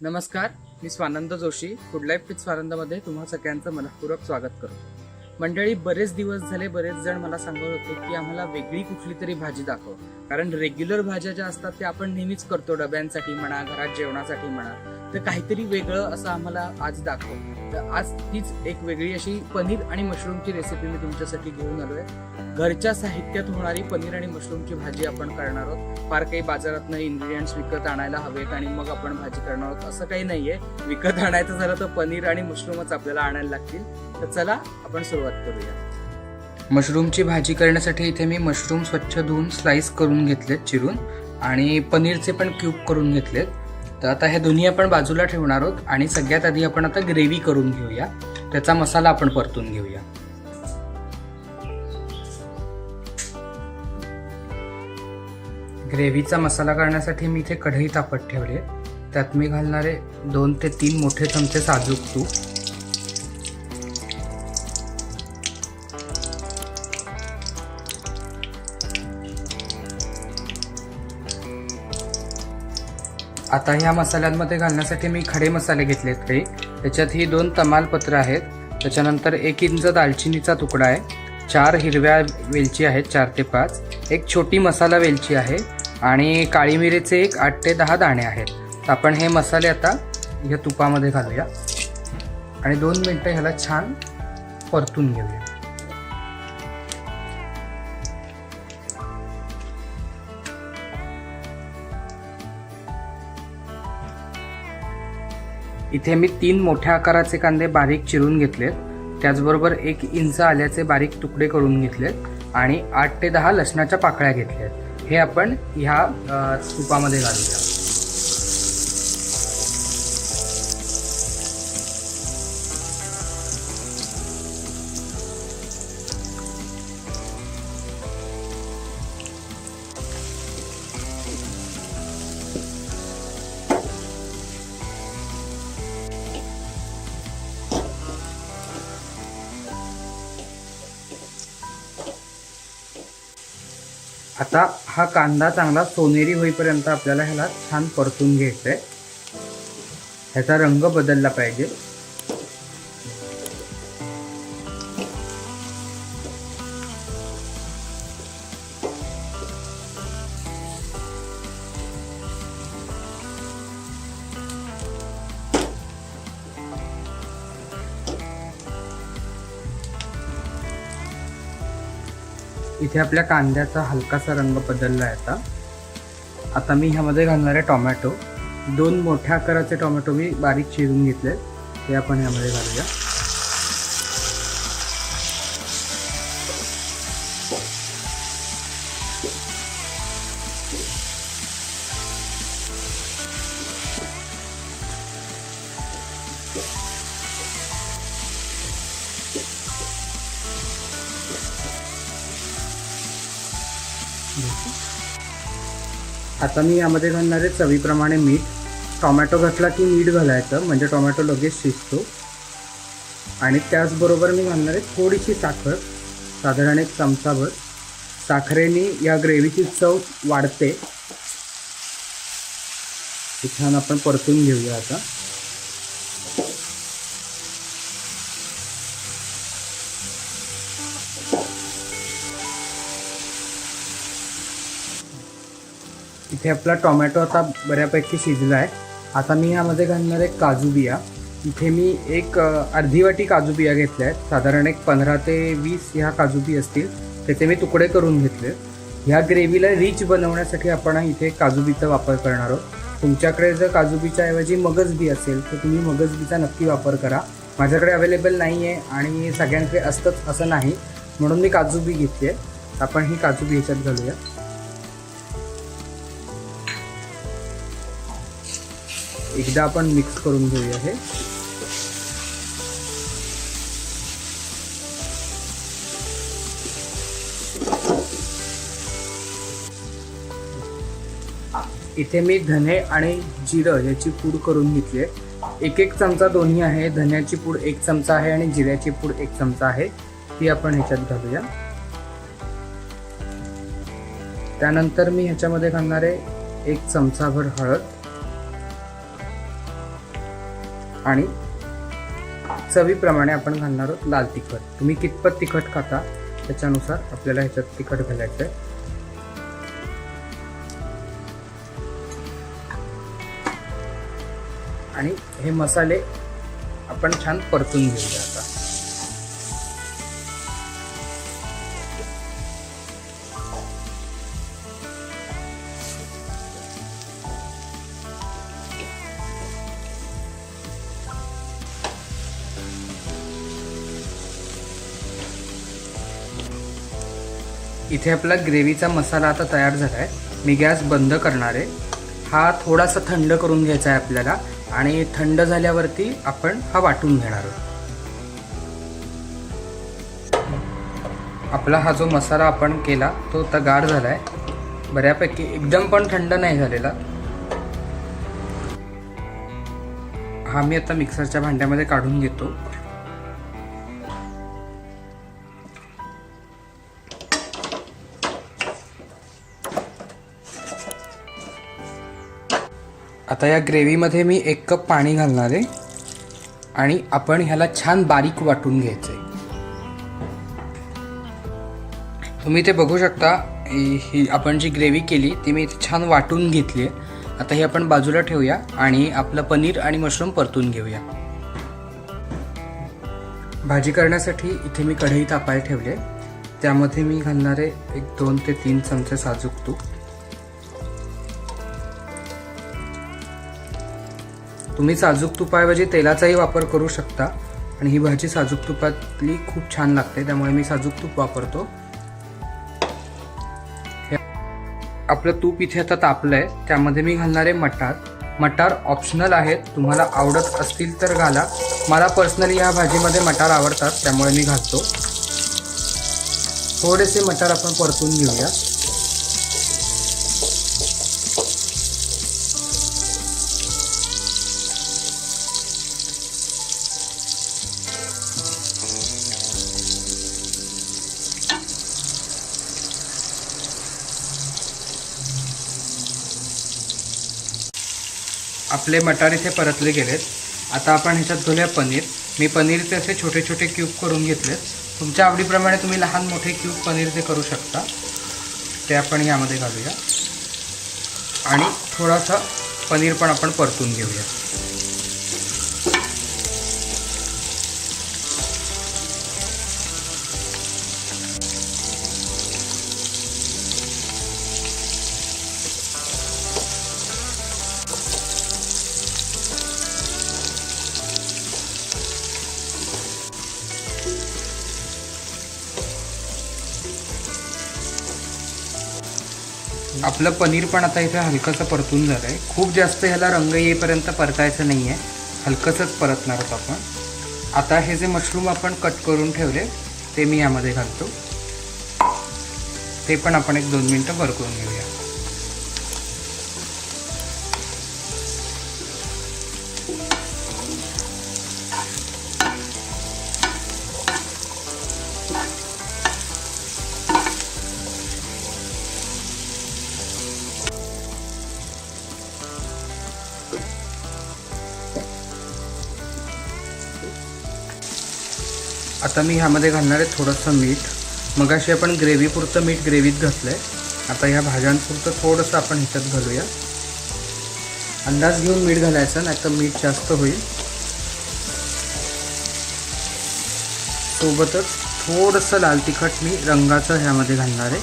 नमस्कार मी Swanand Joshi. Food life with स्वानंदमध्ये तुम्हा सगळ्यांचं मनपूर्वक स्वागत करतो. मंडळी बरेच दिवस झाले बरेच जण मला सांगत होते की आम्हाला वेगळी कुठली तरी भाजी दाखव. कारण रेग्युलर भाज्या ज्या असतात त्या आपण नेहमीच करतो डब्यांसाठी म्हणा घरात जेवणासाठी म्हणा. तर काहीतरी वेगळं असं आम्हाला आज दाखव. आज तीच एक वेगळी अशी पनीर आणि मशरूमची रेसिपी मी तुमच्यासाठी घेऊन आलो आहे घरच्या साहित्यात होणारी पनीर आणि मशरूमची भाजी आपण करणार आहोत. फार काही बाजारातनं इन्ग्रेडियंट्स विकत आणायला हवेत आणि मग आपण भाजी करणार आहोत. असं काही नाहीये. विकत आणायचं झालं तर पनीर आणि मशरूमच आपल्याला आणायला लागतील. तर चला आपण सुरुवात करूया. मशरूमची भाजी करण्यासाठी इथे मी मशरूम स्वच्छ धुवून स्लाइस करून घेतलेत चिरून आणि पनीरचे पण क्यूब करून घेतलेत. तर आता हे दोन्ही आपण बाजूला ठेवणार आहोत आणि सगळ्यात आधी आपण आता ग्रेव्ही करून घेऊया. त्याचा मसाला आपण परतून घेऊया. ग्रेव्हीचा मसाला करण्यासाठी मी इथे कढई तापत ठेवली त्यात मी घालणारे दोन ते तीन मोठे चमचे साजूक तूप. आता ह्या मसाल्यांमध्ये घालण्यासाठी मी खडे मसाले घेतलेत काही त्याच्यात ही दोन तमालपत्र आहेत. त्याच्यानंतर एक इंच दालचिनीचा तुकडा आहे. चार हिरव्या वेलची आहेत चार ते पाच. एक छोटी मसाला वेलची आहे आणि काळी मिरीचे एक आठ ते दहा दाणे आहेत. तर आपण हे मसाले आता या तुपामध्ये घालूया. आणि दोन मिनटं ह्याला छान परतून घेऊया. इथे मी तीन मोठ्या आकाराचे कांदे बारीक चिरून घेतलेत. त्याचबरोबर एक इंच आल्याचे बारीक तुकडे करून घेतलेत आणि आठ ते दहा लसणाच्या पाकळ्या घेतल्यात. हे आपण ह्या तुपामध्ये घालूया. आता हा कांदा चांगला सोनेरी होईपर्यंत आपल्याला ह्याला छान परतून घ्यायचं आहे ह्याचा रंग बदलला पाहिजे. इथे आपल्या कांद्याचा हलकासा रंग बदलला आहे आता. आता मी ह्यामध्ये घालणारे टोमॅटो. दोन मोठ्या आकाराचे टोमॅटो मी बारीक चिरून घेतले ते आपण ह्यामध्ये घालूया. आता मी यामध्ये घालणारे चवीप्रमाणे मीठ. टोमॅटो घातला की मीठ घालायचं म्हणजे टोमॅटो लगेच शिजतो. आणि त्याचबरोबर मी घालणारे थोडीशी साखर साधारण एक चमचाभर. साखरेने या ग्रेव्हीची चव वाढते. छान आपण परतून घेऊया आता. इथे आपला टोमॅटो आता बऱ्यापैकी शिजला आहे. आता मी यामध्ये घालणार आहे काजू बिया. इथे मी एक अर्धी वाटी काजू बिया घेतल्या आहेत. साधारण एक पंधरा ते वीस ह्या काजू बी असतील. त्याचे मी तुकडे करून घेतले. ह्या ग्रेव्हीला रिच बनवण्यासाठी आपण इथे काजू बीचा वापर करणार आहोत. तुमच्याकडे जर काजू बीच्या ऐवजी मगज बी असेल तर तुम्ही मगज बीचा नक्की वापर करा. माझ्याकडे अवेलेबल नाही आहे आणि सगळ्यांकडे असतंच असं नाही. म्हणून मी काजू बी घेतली आहे. आपण ही काजू बी ह्याच्यात घालूया. एकदा आपण मिक्स करून घेऊया हे. इथे मी धने आणि जिरं याची पूड करून घेतली आहे. एक एक चमचा दोन्ही आहे. धन्याची पूड एक चमचा आहे आणि जिऱ्याची पूड एक चमचा आहे. ती आपण ह्याच्यात घालूया. त्यानंतर मी ह्याच्यामध्ये घालणार आहे एक चमचाभर हळद. आणि चवीप्रमाणे आपण घालणार आहोत लाल तिखट. तुम्ही कितपत तिखट खाता त्याच्यानुसार आपल्याला ह्याच्यात तिखट घालायचं आहे. आणि हे मसाले आपण छान परतून घेऊया आता. इथे आपला ग्रेव्हीचा मसाला आता तयार झाला आहे मी गॅस बंद करणार आहे. हा थोडासा थंड करून घ्यायचा आहे आपल्याला आणि थंड झाल्यावरती आपण हा वाटून घेणार आहोत. आपला हा जो मसाला आपण केला तो आता गाढ झाला आहे बऱ्यापैकी एकदम पण थंड नाही झालेला. हा मी आता मिक्सरच्या भांड्यामध्ये काढून घेतो. आता या ग्रेव्हीमध्ये मी एक कप पाणी घालणार आहे. आणि आपण ह्याला छान बारीक वाटून घ्यायचं आहे तुम्ही ते बघू शकता ही आपण जी ग्रेव्ही केली ती मी इथे छान वाटून घेतली आहे. आता ही आपण बाजूला ठेवूया आणि आपलं पनीर आणि मशरूम परतून घेऊया. भाजी करण्यासाठी इथे मी कढई तापायला ठेवले त्यामध्ये मी घालणारे एक दोन ते तीन चमचे साजूक तूप. तुम्ही साजूक तुपाऐवजी तेलाचाही वापर करू शकता. आणि ही भाजी साजूक तुपातली खूप छान लागते त्यामुळे मी साजूक तूप वापरतो. हे आपलं तूप इथे आता तापलंय त्यामध्ये मी घालणारे मटार. मटार ऑप्शनल आहेत तुम्हाला आवडत असतील तर घाला. मला पर्सनली या भाजीमध्ये मटार आवडतात त्यामुळे मी घालतो. थोडेसे मटार आपण परतून घेऊया आपले मटार इथे परतले गेलेत. आता आपण ह्याच्यात घेऊया पनीर. मी पनीरचे असे छोटे छोटे क्यूब करून घेतलेत. तुमच्या आवडीप्रमाणे तुम्ही लहान मोठे क्यूब पनीरचे करू शकता. ते आपण यामध्ये घालूया. आणि थोडासा पनीर पण आपण परतून घेऊया. आपलं पनीर पण आता इथे हलकंसं परतून झालं आहे खूप जास्त ह्याला रंग येईपर्यंत परतायचं नाही आहे हलकंसंच परतणार आहोत आपण. आता हे जे मशरूम आपण कट करून ठेवले ते मी यामध्ये घालतो. ते पण आपण एक दोन मिनटं परतून घेऊया. आता मी ह्यामध्ये घालणार आहे थोडंसं मीठ. मगाशी आपण ग्रेव्हीपुरतं मीठ ग्रेव्हीत घातलं आहे आता ह्या भाज्यांपुरतं थोडंसं आपण ह्याच्यात घालूया. अंदाज घेऊन मीठ घालायचं नाही तर मीठ जास्त होईल. सोबतच थोडंसं लाल तिखट मी रंगाचं ह्यामध्ये घालणार आहे.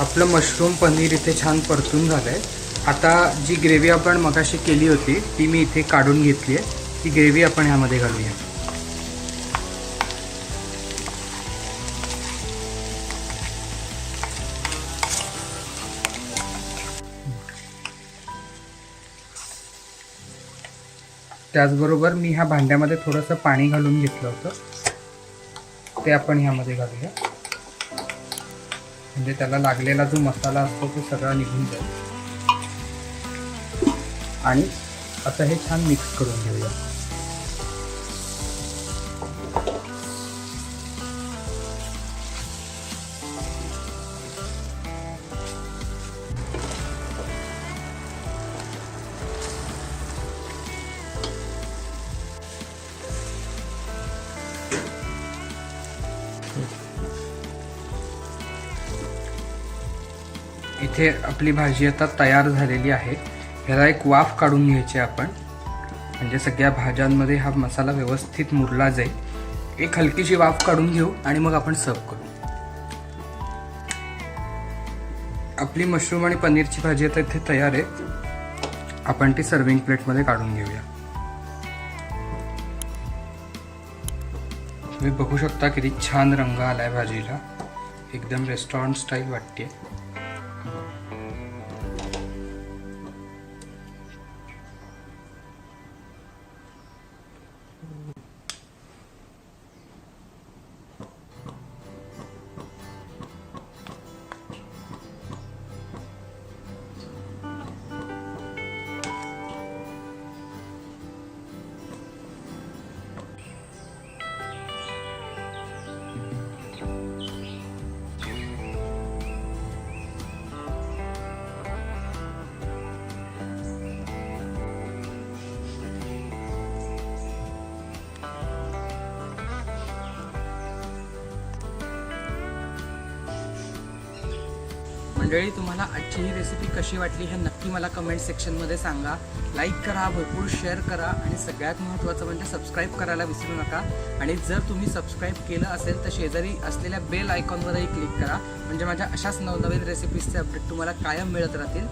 आपलं मशरूम पनीर इथे छान परतून झालं आहे आता जी ग्रेव्ही आपण मगाशी केली होती ती मी इथे काढून घेतली आहे. ती ग्रेव्ही आपण ह्यामध्ये घालूया. त्याचबरोबर मी ह्या भांड्यामध्ये थोडंसं पाणी घालून घेतलं होतं. ते आपण ह्यामध्ये घालूया. म्हणजे त्याला लागलेला जो मसाला असतो तो सगळा निघून जाईल. आणि आता हे छान मिक्स करून घेऊया. इथे आपली भाजी आता तयार झालेली आहे. ह्याला एक वाफ काढून घ्यायची आपण. म्हणजे सगळ्या भाज्यांमध्ये हा मसाला व्यवस्थित मुरला जाईल. एक हलकीशी वाफ काढून घेऊ आणि मग आपण सर्व करू. आपली मशरूम आणि पनीरची भाजी आता इथे तयार आहे. आपण ती सर्विंग प्लेटमध्ये काढून घेऊया. तुम्ही बघू शकता किती छान रंग आलाय भाजीला. एकदम रेस्टॉरंट स्टाईल वाटते मंडळी तुम्हाला आजची ही रेसिपी कशी वाटली हे नक्की मला कमेंट सेक्शनमध्ये सांगा. लाईक करा भरपूर शेअर करा आणि सगळ्यात महत्त्वाचं म्हणजे सबस्क्राईब करायला विसरू नका. आणि जर तुम्ही सबस्क्राईब केलं असेल तर शेजारी असलेल्या बेल आयकॉनवरही क्लिक करा. म्हणजे माझ्या अशाच नवनवीन रेसिपीजचे अपडेट तुम्हाला कायम मिळत राहतील.